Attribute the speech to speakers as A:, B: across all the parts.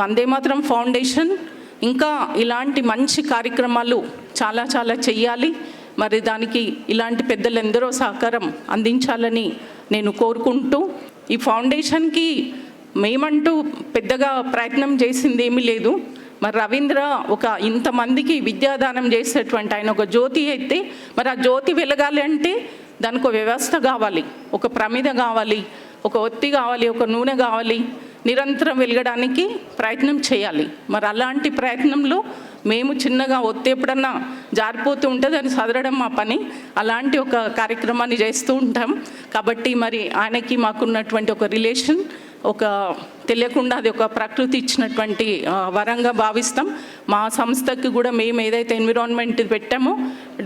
A: వందే మాత్రం ఫౌండేషన్ ఇంకా ఇలాంటి మంచి కార్యక్రమాలు చాలా చాలా చెయ్యాలి. మరి దానికి ఇలాంటి పెద్దలు ఎందరో సహకారం అందించాలని నేను కోరుకుంటూ ఈ ఫౌండేషన్కి మేమంటూ పెద్దగా ప్రయత్నం చేసింది ఏమీ లేదు. మరి రవీంద్ర ఒక ఇంతమందికి విద్యాదానం చేసేటువంటి ఆయన ఒక జ్యోతి అయితే మరి ఆ జ్యోతి వెలగాలి అంటే దానికి ఒక వ్యవస్థ కావాలి ఒక ప్రమిద కావాలి ఒక ఒత్తి కావాలి ఒక నూనె కావాలి. నిరంతరం వెలగడానికి ప్రయత్నం చేయాలి. మరి అలాంటి ప్రయత్నంలో మేము చిన్నగా ఒత్తి ఎప్పుడన్నా జారిపోతూ ఉంటే దాన్ని సదరడం మా పని. అలాంటి ఒక కార్యక్రమాన్ని చేస్తూ ఉంటాం. కాబట్టి మరి ఆయనకి మాకున్నటువంటి ఒక రిలేషన్ ఒక తెలియకుండా అది ఒక ప్రకృతి ఇచ్చినటువంటి వరంగా భావిస్తాం. మా సంస్థకి కూడా మేము ఏదైతే ఎన్విరాన్మెంట్ పెట్టామో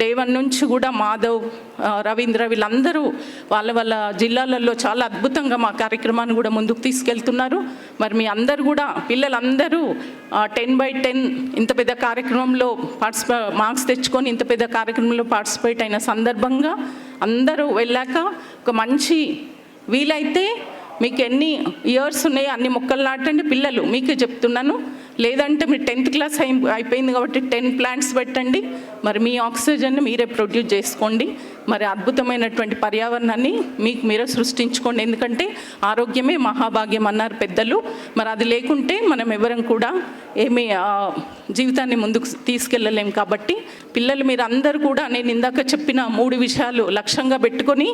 A: డే వన్ నుంచి కూడా మాధవ్ రవీంద్ర వీళ్ళందరూ వాళ్ళ వాళ్ళ జిల్లాలలో చాలా అద్భుతంగా మా కార్యక్రమాన్ని కూడా ముందుకు తీసుకెళ్తున్నారు. మరి మీ అందరు కూడా పిల్లలందరూ టెన్ బై టెన్ ఇంత పెద్ద కార్యక్రమంలో పార్టిసిపే మార్క్స్ తెచ్చుకొని ఇంత పెద్ద కార్యక్రమంలో పార్టిసిపేట్ అయిన సందర్భంగా అందరూ వెళ్ళాక ఒక మంచి వీలైతే మీకు ఎన్ని ఇయర్స్ ఉన్నాయో అన్ని మొక్కలు నాటండి. పిల్లలు మీకే చెప్తున్నాను. లేదంటే మీరు టెన్త్ క్లాస్ అయి అయిపోయింది కాబట్టి టెన్ ప్లాంట్స్ పెట్టండి. మరి మీ ఆక్సిజన్ని మీరే ప్రొడ్యూస్ చేసుకోండి. మరి అద్భుతమైనటువంటి పర్యావరణాన్ని మీకు మీరే సృష్టించుకోండి. ఎందుకంటే ఆరోగ్యమే మహాభాగ్యం అన్నారు పెద్దలు. మరి అది లేకుంటే మనం ఎవరం కూడా ఏమీ జీవితాన్ని ముందుకు తీసుకెళ్ళలేం కాబట్టి పిల్లలు మీరు అందరూ కూడా నేను ఇందాక చెప్పిన మూడు విషయాలు లక్ష్యంగా పెట్టుకొని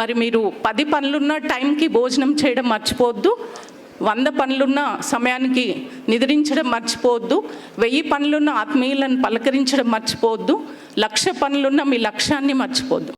A: మరి మీరు పది పనులున్న టైంకి భోజనం చేయడం మర్చిపోవద్దు. వంద పనులున్న సమయానికి నిద్రించడం మర్చిపోవద్దు వెయ్యి పనులున్న ఆత్మీయులను పలకరించడం మర్చిపోవద్దు లక్ష పనులున్న మీ లక్ష్యాన్ని మర్చిపోవద్దు.